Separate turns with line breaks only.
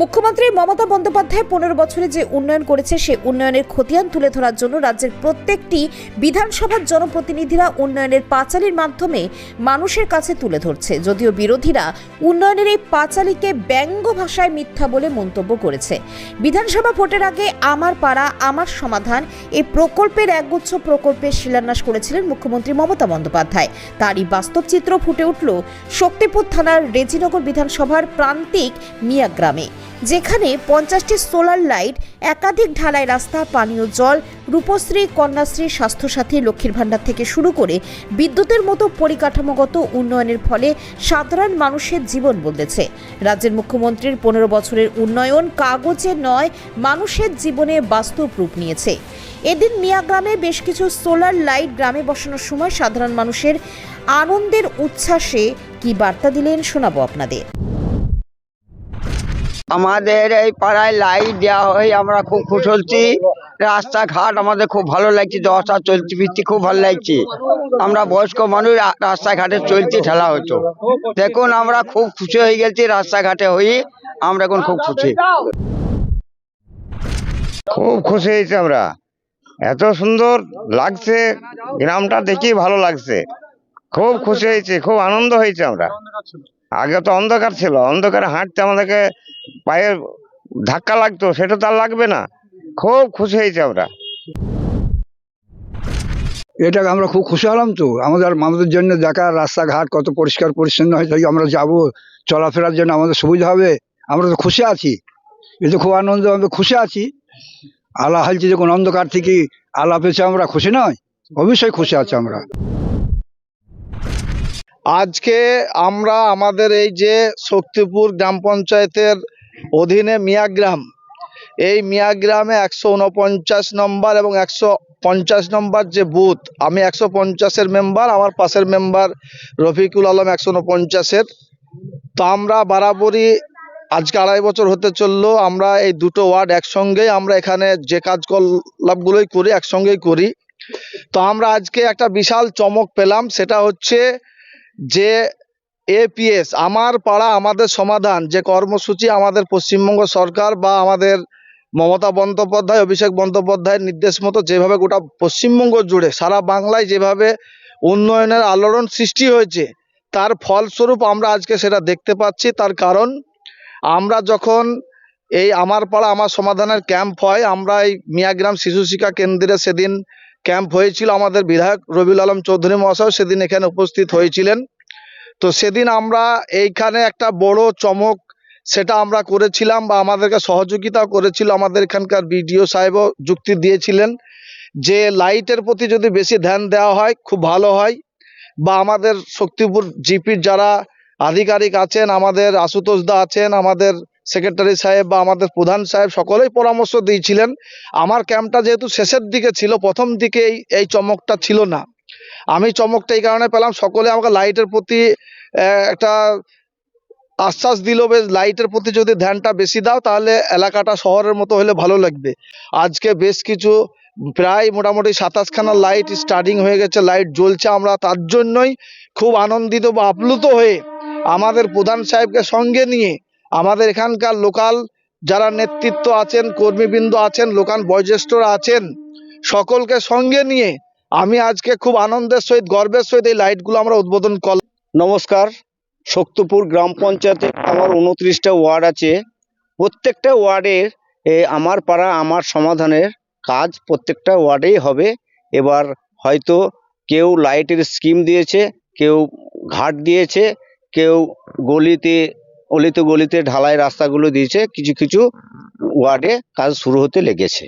মুখ্যমন্ত্রী মমতা বন্দ্যোপাধ্যায় পনেরো বছরে যে উন্নয়ন করেছে, সে উন্নয়নের খতিয়ান তুলে ধরার জন্য রাজ্যের প্রত্যেকটি বিধানসভার জনপ্রতিনিধিরা উন্নয়নের পাঁচালির মাধ্যমে মানুষের কাছে তুলে ধরছে। যদিও বিরোধীরা উন্নয়নের এই পাঁচালিকে ব্যঙ্গ ভাষায় মিথ্যা বলে মন্তব্য করেছে। বিধানসভা ভোটের আগে আমার পাড়া, আমার সমাধান এই প্রকল্পের একগুচ্ছ প্রকল্পের শিলান্যাস করেছিলেন মুখ্যমন্ত্রী মমতা বন্দ্যোপাধ্যায়। তারই বাস্তব চিত্র ফুটে উঠল শক্তিপুর থানার রেজিনগর বিধানসভার প্রান্তিক মিয়া গ্রামে। যেখানে পঞ্চাশটি সোলার লাইট, একাধিক ঢালাই রাস্তা, পানীয় জল, রূপশ্রী, কন্যাশ্রী, স্বাস্থ্যসাথী, লক্ষ্মীর ভাণ্ডার থেকে শুরু করে বিদ্যুতের মতো পরিকাঠামোগত উন্নয়নের ফলে সাধারণ মানুষের জীবন বদলেছে। রাজ্যের মুখ্যমন্ত্রীর পনেরো বছরের উন্নয়ন কাগজে নয়, মানুষের জীবনে বাস্তব রূপ নিয়েছে। এদিন মিয়া গ্রামে বেশ কিছু সোলার লাইট গ্রামে বসানোর সময় সাধারণ মানুষের আনন্দের উচ্ছ্বাসে কি বার্তা দিলেন শোনাবো আপনাদের।
আমাদের এই পাড়ায় লাইট দেওয়া হয়, আমরা খুব খুশি হচ্ছি। রাস্তাঘাট আমাদের খুব ভালো লাগছে দশটা চলতে ফিরতে খুব ভালো লাগছে। আমরা বয়স্ক মানুষ রাস্তাঘাটে চলতে ঠেলা হতো। দেখুন, আমরা খুব খুশি হয়ে গেছি, রাস্তাঘাটে হয়ে আমরা এখন খুব খুশি।
খুব খুশি হয়েছি আমরা। এত সুন্দর লাগছে, গ্রামটা দেখি ভালো লাগছে। খুব খুশি হয়েছে, খুব আনন্দ হয়েছে আমরা। আগে তো অন্ধকার ছিল, অন্ধকারে হাঁটতে আমাদেরকে পায়ে ধাক্কা লাগতো সেটা তো আর লাগবে না। খুব খুশি হয়েছে আমরা।
এটা আমরা খুব খুশি হলাম তো। আমাদের আমাদের জন্য দেখা রাস্তাঘাট কত পরিষ্কার পরিচ্ছন্ন হয়ে থাকে আমরা যাব? চলাফেরার জন্য আমাদের সুবিধা হবে? আমরা তো খুশি আছি। এতে খুব আনন্দ আমরা খুশি আছি। আলা হালছি যখন অন্ধকার থেকে আলা পেয়েছে আমরা খুশি নয়। অবশ্যই খুশি আছি আমরা।
আজকে আমরা আমাদের এই যে শক্তিপুর গ্রাম পঞ্চায়েতের অধীনে মিয়াগ্রাম। এই মিয়াগ্রামে একশো উনপঞ্চাশ নম্বর এবং একশো পঞ্চাশ নম্বর যে বুথ, আমি একশো পঞ্চাশের মেম্বার, আমার পাশের মেম্বার রফিকুল আলম একশো উনপঞ্চাশের তো আমরা বরাবরই আজকে আড়াই বছর হতে চলল, আমরা এই দুটো ওয়ার্ড একসঙ্গেই আমরা এখানে যে কাজকলাপগুলোই করি, একসঙ্গেই করি। তো আমরা আজকে একটা বিশাল চমক পেলাম, সেটা হচ্ছে যে এপিএস আমার পাড়া, আমাদের সমাধান, যে কর্মসূচি আমাদের পশ্চিমবঙ্গ সরকার বা আমাদের মমতা বন্দ্যোপাধ্যায়, অভিষেক বন্দ্যোপাধ্যায়ের নির্দেশ মতো যেভাবে গোটা পশ্চিমবঙ্গ জুড়ে, সারা বাংলায় যেভাবে উন্নয়নের আলোড়ন সৃষ্টি হয়েছে, তার ফলস্বরূপ আমরা আজকে সেটা দেখতে পাচ্ছি। তার কারণ, আমরা যখন এই আমার পাড়া, আমার সমাধানের ক্যাম্প হয়, আমরা এই মিয়াগ্রাম শিশু শিক্ষা কেন্দ্রে সেদিন ক্যাম্প হয়েছিল আমাদের বিধায়ক রবিউল আলম চৌধুরী মহাশয়, সেদিন এখানে উপস্থিত হয়েছিলেন। তো সেদিন আমরা এইখানে একটা বড় চমক সেটা আমরা করেছিলাম বা আমাদেরকে সহযোগিতা করেছিল আমাদের এখানকার বিডিও সাহেবও যুক্তি দিয়েছিলেন যে লাইটের প্রতি যদি বেশি ধ্যান দেওয়া হয়, খুব ভালো হয় বা আমাদের শক্তিপুর জিপির যারা আধিকারিক আছেন, আমাদের আশুতোষ দা আছেন, আমাদের সেক্রেটারি সাহেব বা আমাদের প্রধান সাহেব সকলেই পরামর্শ দিয়েছিলেন। আমার ক্যাম্পটা যেহেতু শেষের দিকে ছিল, প্রথম দিকে এই এই চমকটা ছিল না। আমি চমকটা এই কারণে পেলাম। সকলে আমাকে লাইটের প্রতি একটা আশ্বাস দিল বেশ লাইটের প্রতি যদি ধ্যানটা বেশি দাও, তাহলে এলাকাটা শহরের মতো হলে ভালো লাগবে। আজকে বেশ কিছু, প্রায় মোটামুটি সাতাশখানা লাইট স্টার্টিং হয়ে গেছে লাইট জ্বলছে আমরা তার জন্যই। খুব আনন্দিত বা আপ্লুত হয়ে আমাদের প্রধান সাহেবকে সঙ্গে নিয়ে আমাদের এখানকার লোকাল যারা নেতৃত্ব আছেন, কর্মীবৃন্দ আছেন, লোকাল বয়োজ্যেষ্ঠরা আছেন, সকলকে সঙ্গে নিয়ে আমি আজকে খুব আনন্দের সহিত, গর্বের সহিত এই লাইটগুলো আমরা উদ্বোধন করলাম
নমস্কার, শক্তিপুর গ্রাম পঞ্চায়েতে আমার উনত্রিশটা ওয়ার্ড আছে। প্রত্যেকটা ওয়ার্ডের আমার পাড়া, আমার সমাধানের কাজ প্রত্যেকটা ওয়ার্ডেই হবে। এবার হয়তো কেউ লাইটের স্কিম দিয়েছে, কেউ ঘাট দিয়েছে, কেউ গলিতে, অলিতে গলিতে ঢালাই রাস্তাগুলো দিয়েছে, কিছু কিছু ওয়ার্ডে কাজ শুরু হতে লেগেছে।